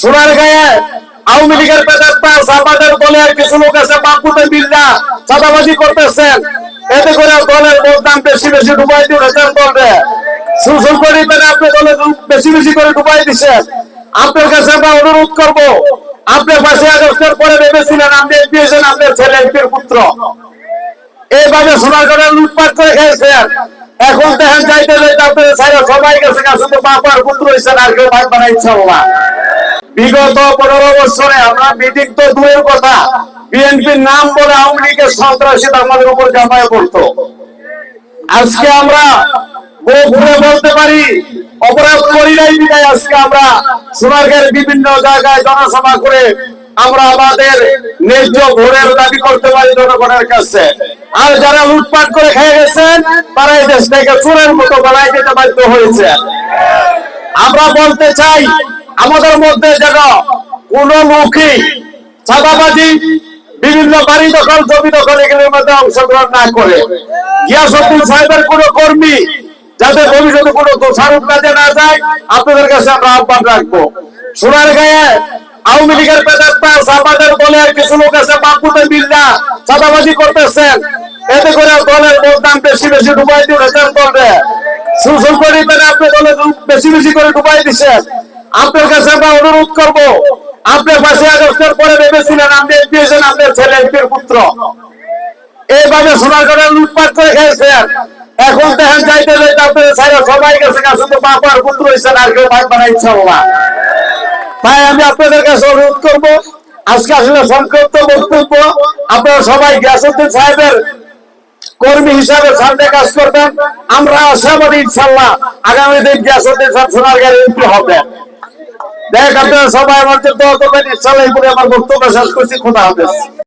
সোনার গায়ে আওয়ামী লীগের পেটাত্তা আমাদের দলের কিছু লোক আছে বাপুতে বিল্লা চাঁদাবাজি করতেছেন। এতে করে দলের বদনাম বেশি বেশি ডুবাই দিয়েছেন দলরে সুশল করে আপনি দলে বেশি বেশি করে ডুবাই দিচ্ছেন আপনার কাছে আমরা অনুরোধ করব আপনার পাশে আগস্টের পরে ভেবেছিলেন আপনি দিয়েছেন আপনার ছেলে এমপির পুত্র। এইভাবে সোনার করে লুটপাট করে খেয়েছেন। এখন দেখেন যাইতে যাইতে আপনাদের সবাই গেছে গা, শুধু বাপার পুত্র হয়েছেন আর কেউ ভাই বানাই ইনশাল্লাহ বিগত পনেরো বছরে আমরা মিটিং তো দূরের কথা। বিএনপির নাম বলে আওয়ামী লীগের সন্ত্রাসী আমাদের উপর জামায় পড়তো আজকে আমরা বলতে পারি, অপরাধ করি নাই বিদায় আজকে আমরা বিভিন্ন জায়গায় জনসভা করে আমরা আমাদের ন্যায্য ভোটের দাবি করতে পারি জনগণের কাছে। আর যারা লুটপাট করে খেয়ে গেছেন তারা এই দেশটাকে চোরের মতো দিতে বাধ্য হয়েছে। আমরা বলতে চাই আমাদের মধ্যে যেন কোন লোকই চাঁদাবাজি, বিভিন্ন বাড়ি দখল, জমি দখল এগুলোর মধ্যে অংশগ্রহণ না করে। গিয়াসুদ্দিন সাহেবের কোন কর্মী যাতে ভবিষ্যতে কোনো দোষারোপ কাজে না যায়, আপনাদের কাছে আমরা আহ্বান রাখব। সোনার গায়ে আওয়ামী লীগের পেটাত্তা আমাদের দলের কিছু লোক আছে বাপুতে বিল্লা চাঁদাবাজি করতেছেন। এতে করে দলের বদনাম বেশি বেশি ডুবাই দিয়েছেন দলরে সুশল করে আপনি দলে বেশি বেশি করে ডুবাই দিচ্ছেন আপনার কাছে আমরা অনুরোধ করব, আপনার পাশে আগস্টের পরে ভেবেছিলেন আপনি দিয়েছেন আপনার ছেলে এমপির পুত্র। এইভাবে সোনার করে লুটপাট করে খেয়েছেন। এখন দেখেন যাইতে যাইতে আপনাদের সাইডে সবাই গেছে শুধু বাপার পুত্র হয়েছেন আর কেউ ভাই বানাই ইনশাল্লাহ তাই আমি আপনাদের কাছে অনুরোধ করব, আজকে আসলে সংক্ষিপ্ত বক্তব্য। আপনারা সবাই গিয়াসুদ্দিন সাহেবের কর্মী হিসাবে সামনে কাজ করবেন। আমরা আশাবাদী ইনশাল্লাহ আগামী দিন গিয়াসুদ্দিন সাহেব সোনার গাড়ি এমপি হবেন। দেখ আপনারা সবাই আমার দোয়া করবেন, ইনশাআল্লাহ এই করে আমার বক্তব্য শেষ করছি, খোদা হাফেজ।